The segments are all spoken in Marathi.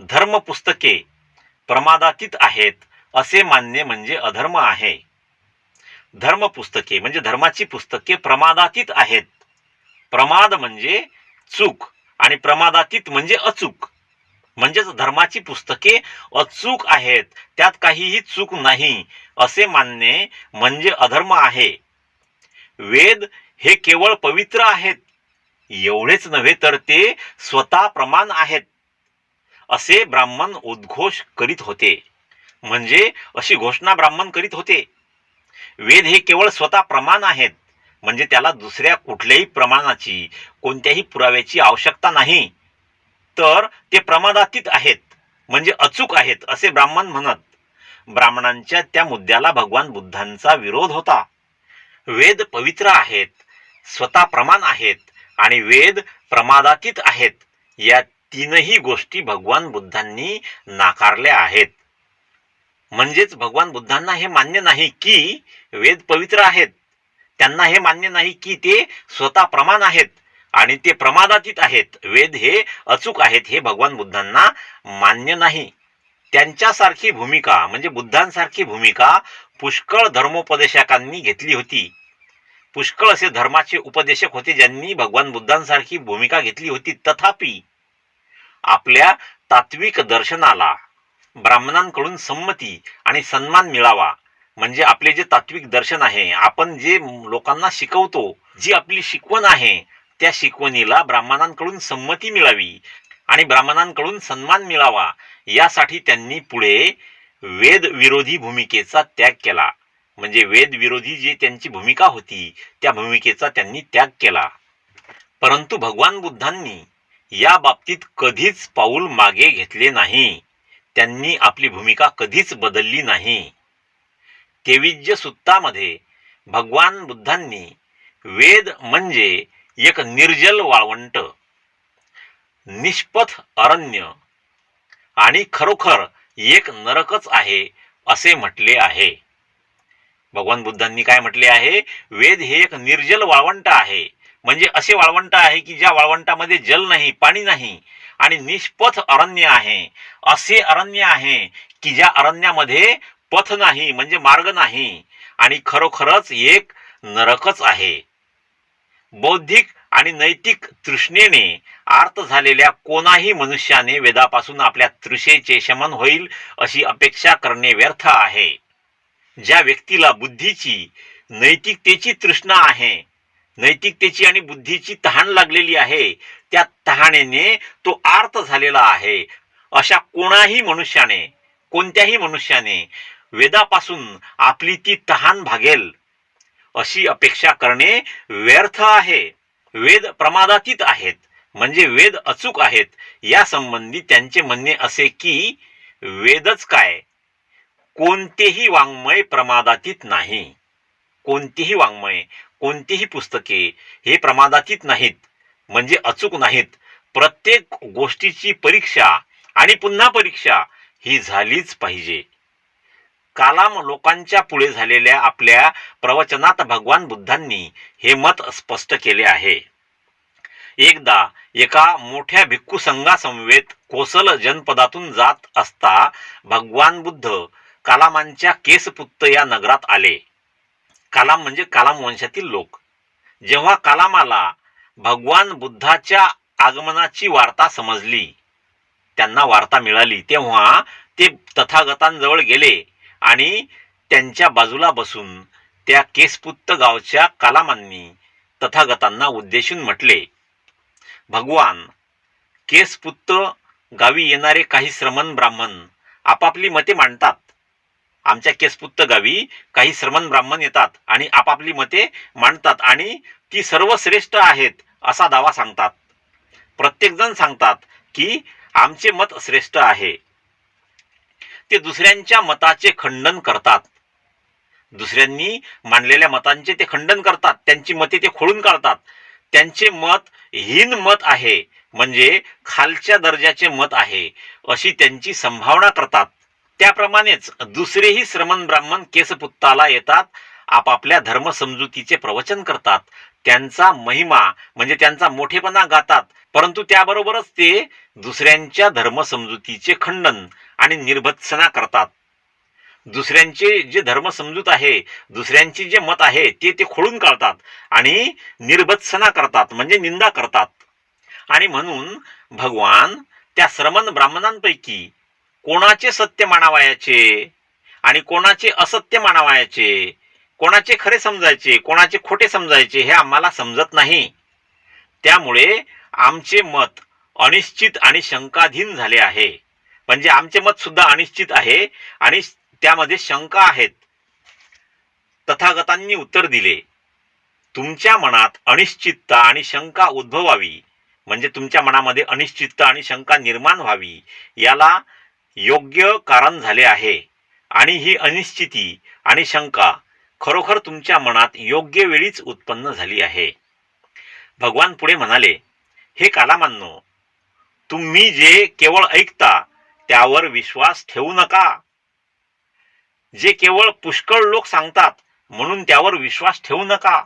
धर्म पुस्तके प्रमादातीत आहेत असे मानणे म्हणजे अधर्म आहे. धर्म पुस्तके म्हणजे धर्माची पुस्तके प्रमादातीत आहेत. प्रमाद म्हणजे चूक आणि प्रमादातीत म्हणजे अचूक. म्हणजेच धर्माची पुस्तके अचूक आहेत त्यात काहीही चूक नाही असे मानणे म्हणजे अधर्म आहे. वेद हे केवळ पवित्र आहेत. एवढेच नव्हे तर ते स्वतः प्रमाण आहेत. असे ब्राह्मण उद्घोष करीत होते. म्हणजे अशी घोषणा ब्राह्मण करीत होते. वेद हे केवळ स्वतः प्रमाण आहेत. म्हणजे त्याला दुसऱ्या कुठल्याही प्रमाणाची कोणत्याही पुराव्याची आवश्यकता नाही. तर ते प्रमादातीत आहेत. म्हणजे अचूक आहेत असे ब्राह्मण म्हणत. ब्राह्मणांच्या त्या मुद्द्याला भगवान बुद्धांचा विरोध होता. वेद पवित्र आहेत स्वतः प्रमाण आहेत आणि वेद प्रमादातीत आहेत. या तीनही गोष्टी भगवान बुद्धांनी नाकारल्या आहेत. म्हणजेच भगवान बुद्धांना हे मान्य नाही की वेद पवित्र आहेत. त्यांना हे मान्य नाही की ते स्वतः प्रमाण आहेत आणि ते प्रमादातीत आहेत. वेद हे अचूक आहेत हे भगवान बुद्धांना मान्य नाही. त्यांच्यासारखी भूमिका म्हणजे बुद्धांसारखी भूमिका पुष्कळ धर्मोपदेशकांनी घेतली होती. पुष्कळ असे धर्माचे उपदेशक होते ज्यांनी भगवान बुद्धांसारखी भूमिका घेतली होती. तथापि आपल्या तात्विक दर्शनाला ब्राह्मणांकडून संमती आणि सन्मान मिळावा. म्हणजे आपले जे तात्विक दर्शन आहे आपण जे लोकांना शिकवतो जी आपली शिकवण आहे त्या शिकवणीला ब्राह्मणांकडून संमती मिळावी आणि ब्राह्मणांकडून सन्मान मिळावा यासाठी त्यांनी पुढे वेदविरोधी भूमिकेचा त्याग केला. म्हणजे वेदविरोधी जी त्यांची भूमिका होती त्या भूमिकेचा त्यांनी त्याग केला. परंतु भगवान बुद्धांनी या बाबतीत कधीच पाऊल मागे घेतले नाही. त्यांनी आपली भूमिका कधीच बदलली नाही. तेविज्य सुत्तामध्ये भगवान बुद्धांनी वेद म्हणजे एक निर्जल वाळवंट निष्पथ अरण्य आणि खरोखर एक नरकच आहे असे म्हटले आहे. भगवान बुद्धांनी काय म्हटले आहे? वेद हे एक निर्जल वाळवंट आहे. म्हणजे असे वाळवंट आहे की ज्या वाळवंटामध्ये जल नाही पाणी नाही आणि निष्पथ अरण्य आहे. असे अरण्य आहे की ज्या अरण्यामध्ये पथ नाही म्हणजे मार्ग नाही आणि खरोखरच एक नरकच आहे. बौद्धिक आणि नैतिक तृष्णेने आर्त झालेल्या कोणाही मनुष्याने वेदापासून आपल्या तृषेचे शमन होईल अशी अपेक्षा करणे व्यर्थ आहे. ज्या व्यक्तीला बुद्धीची नैतिकतेची तृष्णा आहे नैतिकतेची आणि बुद्धीची तहान लागलेली आहे. त्या तहानेने तो आर्त झालेला आहे. अशा कोणाही मनुष्याने कोणत्याही मनुष्याने वेदापासून आपली ती तहान भागेल अशी अपेक्षा करणे व्यर्थ आहे. वेद प्रमादातीत आहेत म्हणजे वेद अचूक आहेत. या संबंधी त्यांचे म्हणणे असे की वेदच काय? कोणतेही वाङ्मय प्रमादातीत नाही. कोणतेही वाङ्मय कोणतीही पुस्तके हे प्रमादातीत नाहीत म्हणजे अचूक नाहीत. प्रत्येक गोष्टीची परीक्षा आणि पुन्हा परीक्षा ही झालीच पाहिजे. कालाम लोकांच्या पुढे झालेल्या आपल्या प्रवचनात भगवान बुद्धांनी हे मत स्पष्ट केले आहे. एकदा एका मोठ्या भिक्खू संघासमवेत कोसल जनपदातून जात असता भगवान बुद्ध कालामांच्या केसपुत्त या नगरात आले. कालाम म्हणजे कालाम वंशातील लोक. जेव्हा कालामाला भगवान बुद्धाच्या आगमनाची वार्ता समजली. त्यांना वार्ता मिळाली. तेव्हा ते तथागतांजवळ गेले आणि त्यांच्या बाजूला बसून त्या केसपुत्त गावच्या कालामांनी तथागतांना उद्देशून म्हटले भगवान केसपुत्त गावी येणारे काही श्रमण ब्राह्मण आपापली मते मांडतात. आमच्या केसपुत्त गावी काही श्रमण ब्राह्मण येतात आणि आपापली मते मांडतात आणि ती सर्व श्रेष्ठ आहेत असा दावा सांगतात. प्रत्येकजण सांगतात की आमचे मत श्रेष्ठ आहे. ते दुसऱ्यांच्या मताचे खंडन करतात. दुसऱ्यांनी मांडलेल्या मतांचे ते खंडन करतात. त्यांची मते ते खोडून काढतात. त्यांचे मत हीन मत आहे म्हणजे खालच्या दर्जाचे मत आहे अशी त्यांची संभावना करतात. त्याप्रमाणेच दुसरेही श्रमण ब्राह्मण केसपुत्ताला येतात आपापल्या धर्मसमजुतीचे प्रवचन करतात. त्यांचा महिमा म्हणजे त्यांचा मोठेपणा गातात. परंतु त्याबरोबरच ते दुसऱ्यांच्या धर्मसमजुतीचे खंडन आणि निर्भत्सना करतात. दुसऱ्यांचे जे धर्मसमजूत आहे दुसऱ्यांची जे मत आहे ते ते खोडून काढतात आणि निर्भत्सना करतात म्हणजे निंदा करतात. आणि म्हणून भगवान त्या श्रमण ब्राह्मणांपैकी कोणाचे सत्य मानावयाचे आणि कोणाचे असत्य मानावयाचे कोणाचे खरे समजायचे कोणाचे खोटे समजायचे हे आम्हाला समजत नाही. त्यामुळे आमचे मत अनिश्चित आणि शंकाधीन झाले आहे. म्हणजे आमचे मत सुद्धा अनिश्चित आहे आणि त्यामध्ये शंका आहेत. तथागतांनी उत्तर दिले तुमच्या मनात अनिश्चितता आणि शंका उद्भवावी. म्हणजे तुमच्या मनामध्ये अनिश्चितता आणि शंका निर्माण व्हावी. याला योग्य कारण झाले आहे. आणि ही अनिश्चिती आणि शंका खरोखर तुमच्या मनात योग्य वेळीच उत्पन्न झाली आहे. भगवान पुढे म्हणाले हे कालामांनो तुम्ही जे केवळ ऐकता त्यावर विश्वास ठेवू नका. जे केवळ पुष्कळ लोक सांगतात म्हणून त्यावर विश्वास ठेवू नका.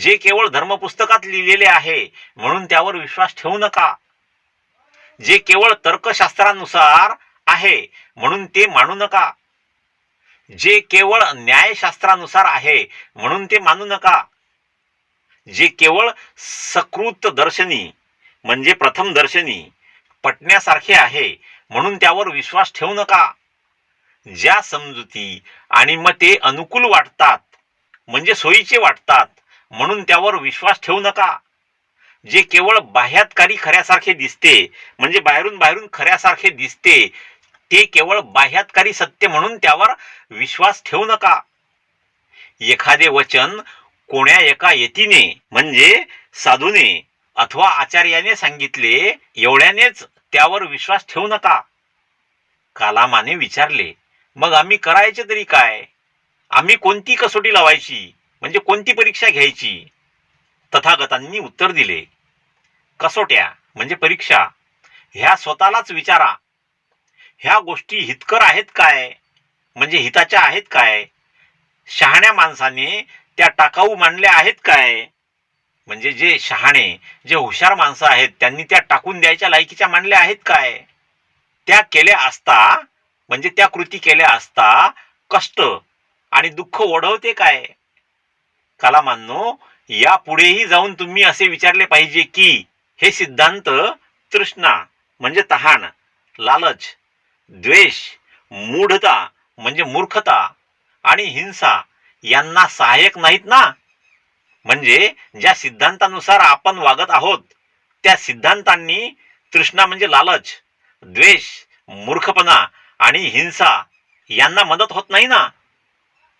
जे केवळ धर्मपुस्तकात लिहिलेले आहे म्हणून त्यावर विश्वास ठेवू नका. जे केवळ तर्कशास्त्रानुसार आहे म्हणून ते मानू नका. जे केवळ न्यायशास्त्रानुसार आहे म्हणून ते मानू नका. जे केवळ सकृत दर्शनी म्हणजे प्रथम दर्शनी पटण्यासारखे आहे म्हणून त्यावर विश्वास ठेवू नका. ज्या समजुती आणि मग ते अनुकूल वाटतात म्हणजे सोयीचे वाटतात म्हणून त्यावर विश्वास ठेवू नका. जे केवळ बाह्यातकारी खऱ्यासारखे दिसते म्हणजे बाहेरून बाहेरून खऱ्यासारखे दिसते ते केवळ बाह्यातकारी सत्य म्हणून त्यावर विश्वास ठेवू नका. एखादे वचन कोण्या एका यतीने म्हणजे साधूने अथवा आचार्याने सांगितले एवढ्यानेच त्यावर विश्वास ठेवू नका. कालामाने विचारले मग आम्ही करायचे तरी काय? आम्ही कोणती कसोटी लावायची? म्हणजे कोणती परीक्षा घ्यायची? तथागतांनी उत्तर दिले. कसोट्या म्हणजे परीक्षा. ह्या स्वतःलाच विचारा. ह्या गोष्टी हितकर आहेत काय? म्हणजे हिताच्या आहेत काय? शहाण्या माणसाने त्या टाकाऊ मानल्या आहेत काय? म्हणजे जे शहाणे जे हुशार माणसं आहेत त्यांनी त्या टाकून द्यायच्या लायकीच्या मानल्या आहेत काय? त्या केल्या असता म्हणजे त्या कृती केल्या असता कष्ट आणि दुःख ओढवते काय? कालामांनो या पुढेही जाऊन तुम्ही असे विचारले पाहिजे की हे सिद्धांत तृष्णा म्हणजे तहान लालच द्वेष मूढता म्हणजे मूर्खता आणि हिंसा यांना सहाय्यक नाहीत ना? म्हणजे ज्या सिद्धांतानुसार आपण वागत आहोत त्या सिद्धांतांनी तृष्णा म्हणजे लालच द्वेष मूर्खपणा आणि हिंसा यांना मदत होत नाही ना?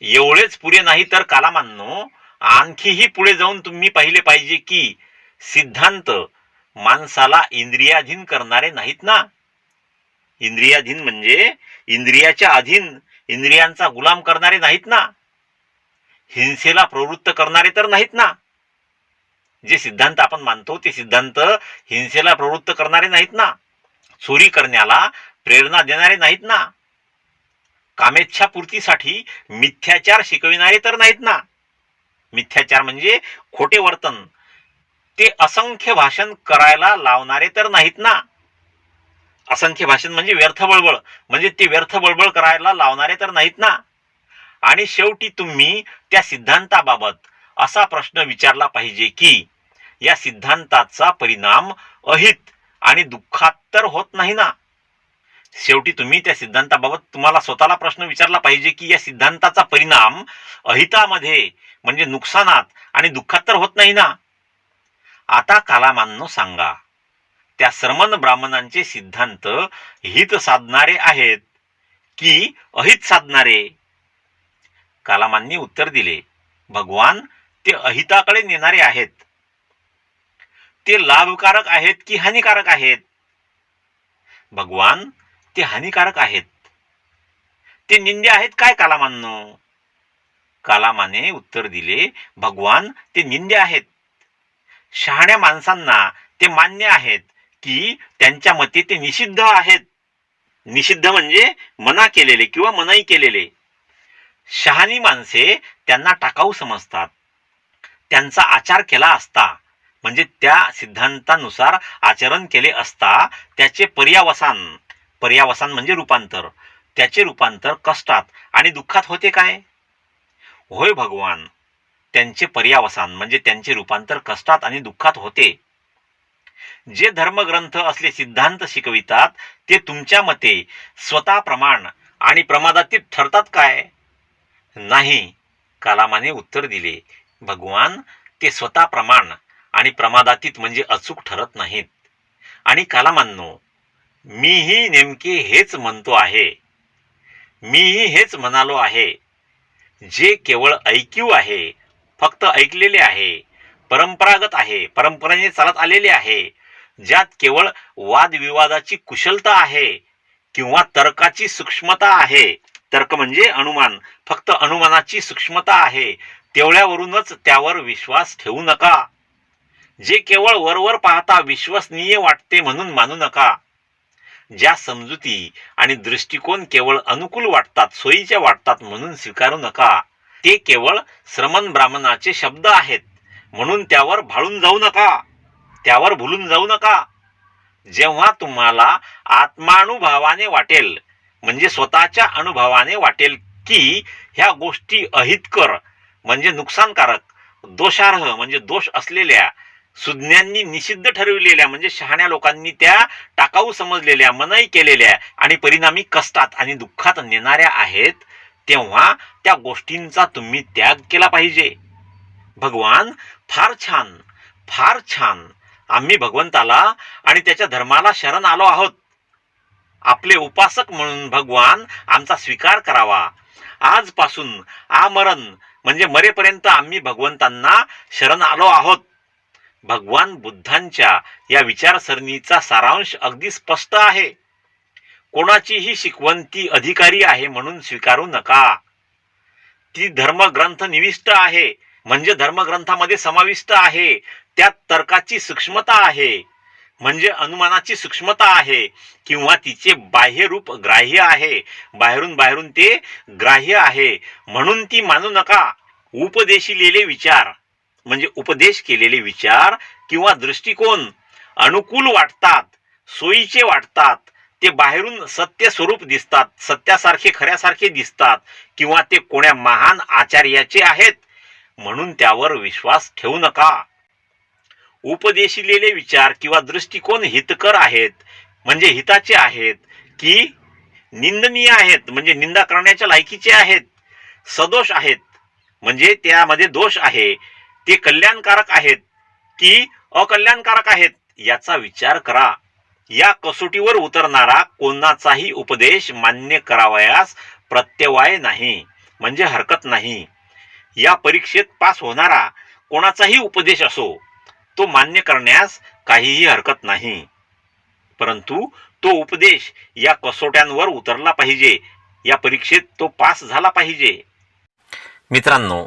एवढेच पुरे नाही तर कालामांनो आणखीही पुढे जाऊन तुम्ही पाहिले पाहिजे की सिद्धांत माणसाला इंद्रियाधीन करणारे नाहीत ना? इंद्रियाधीन म्हणजे इंद्रियाच्या अधीन इंद्रियांचा गुलाम करणारे नाहीत ना? हिंसेला प्रवृत्त करणारे तर नाहीत ना? जे सिद्धांत आपण मानतो ते सिद्धांत हिंसेला प्रवृत्त करणारे नाहीत ना? चोरी करण्याला प्रेरणा देणारे नाहीत ना? कामेच्छा पूर्तीसाठी मिथ्याचार शिकविणारे तर नाहीत ना? मिथ्याचार म्हणजे खोटे वर्तन. ते असंख्य भाषण करायला लावणारे तर नाहीत ना. असंख्य भाषण म्हणजे व्यर्थ बळबळ. म्हणजे ते व्यर्थ बळबळ करायला लावणारे तर नाहीत ना. आणि शेवटी तुम्ही त्या सिद्धांताबाबत असा प्रश्न विचारला पाहिजे की या सिद्धांताचा परिणाम अहित आणि दुःखात तर होत नाही ना. शेवटी तुम्ही त्या सिद्धांताबाबत तुम्हाला स्वतःला प्रश्न विचारला पाहिजे की या सिद्धांताचा परिणाम अहितामध्ये म्हणजे नुकसानात आणि दुःखात तर होत नाही ना. आता कालामांनो सांगा. त्या श्रमण ब्राह्मणांचे सिद्धांत हित साधणारे आहेत की अहित साधणारे? कालामांनी उत्तर दिले भगवान ते अहिताकडे नेणारे आहेत. ते लाभकारक आहेत की हानिकारक आहेत? भगवान ते हानिकारक आहेत. ते निंदे आहेत काय कालामांनो कालामाने उत्तर दिले भगवान ते निंदे आहेत. शहाण्या माणसांना ते मान्य आहेत की त्यांच्या मते ते निषिद्ध आहेत. निषिद्ध म्हणजे मना केलेले किंवा मनाई केलेले. शहाणी माणसे त्यांना टाकाऊ समजतात. त्यांचा आचार केला असता म्हणजे त्या सिद्धांतानुसार आचरण केले असता त्याचे पर्यावसान पर्यावसान म्हणजे रूपांतर. त्याचे रूपांतर कष्टात आणि दुःखात होते काय? होय भगवान. त्यांचे पर्यावसान म्हणजे त्यांचे रूपांतर कष्टात आणि दुःखात होते. जे धर्मग्रंथ असले सिद्धांत शिकवितात ते तुमच्या मते स्वतः प्रमाण आणि प्रमादातीत ठरतात काय? नाही कालामाने उत्तर दिले. भगवान ते स्वतः प्रमाण आणि प्रमादातीत म्हणजे अचूक ठरत नाहीत. आणि कालामांनो मीही नेमके हेच म्हणतो आहे. मीही हेच म्हणालो आहे. जे केवळ ऐकीव आहे फक्त ऐकलेले आहे परंपरागत आहे परंपरेने चालत आलेले आहे ज्यात केवळ वादविवादाची कुशलता आहे किंवा तर्काची सूक्ष्मता आहे. तर्क म्हणजे अनुमान फक्त अनुमानाची सूक्ष्मता आहे तेवढ्यावरूनच त्यावर विश्वास ठेवू नका. जे केवळ वरवर पाहता विश्वसनीय वाटते म्हणून मानू नका. ज्या समजुती आणि दृष्टिकोन केवळ अनुकूल वाटतात सोयीच्या वाटतात म्हणून स्वीकारू नका. ते केवळ श्रमण ब्राह्मणाचे शब्द आहेत. म्हणून त्यावर भाळून जाऊ नका. त्यावर भुलून जाऊ नका. जेव्हा तुम्हाला आत्मानुभवाने वाटेल म्हणजे स्वतःच्या अनुभवाने वाटेल की ह्या गोष्टी अहितकर म्हणजे नुकसानकारक दोषार्ह म्हणजे दोष असलेल्या सुज्ञांनी निषिद्ध ठरविलेल्या म्हणजे शहाण्या लोकांनी त्या टाकाऊ समजलेल्या मनाई केलेल्या आणि परिणामी कष्टात आणि दुःखात नेणाऱ्या आहेत तेव्हा त्या गोष्टींचा तुम्ही त्याग केला पाहिजे. भगवान फार छान फार छान. आम्ही भगवंताला आणि त्याच्या धर्माला शरण आलो आहोत. आपले उपासक म्हणून भगवान आमचा स्वीकार करावा. आजपासून आमरण म्हणजे मरेपर्यंत आम्ही भगवंतांना शरण आलो आहोत. भगवान बुद्धांच्या या विचारसरणीचा सारांश अगदी स्पष्ट आहे. कोणाचीही शिकवण ती अधिकारी आहे म्हणून स्वीकारू नका. ती धर्मग्रंथ निविष्ट आहे म्हणजे धर्मग्रंथामध्ये समाविष्ट आहे त्यात तर्काची सूक्ष्मता आहे म्हणजे अनुमानाची सूक्ष्मता आहे किंवा तिचे बाह्य रूप ग्राह्य आहे बाहेरून बाहेरून ते ग्राह्य आहे म्हणून ती मानू नका. उपदेशिलेले विचार. म्हणजे उपदेश केलेले विचार किंवा दृष्टिकोन अनुकूल वाटतात सोयीचे वाटतात ते बाहेरून सत्य स्वरूप दिसतात सत्यासारखे खऱ्यासारखे दिसतात किंवा ते कोण्या महान आचार्याचे आहेत म्हणून त्यावर विश्वास ठेवू नका. उपदेशिलेले विचार किंवा दृष्टिकोन हितकर आहेत म्हणजे हिताचे आहेत की निंदनीय आहेत म्हणजे निंदा करण्याच्या लायकीचे आहेत सदोष आहेत म्हणजे त्यामध्ये दोष आहे ते कल्याणकारक आहेत की अकल्याणकारक आहेत याचा विचार करा. या कसोटीवर उतरणारा कोणाचाही उपदेश मान्य करावयास प्रत्यवाय नाही म्हणजे हरकत नाही. या परीक्षेत पास होणारा कोणाचाही उपदेश असो तो मान्य करण्यास काहीही हरकत नाही. परंतु तो उपदेश या कसोट्यांवर उतरला पाहिजे. या परीक्षेत तो पास झाला पाहिजे. मित्रांनो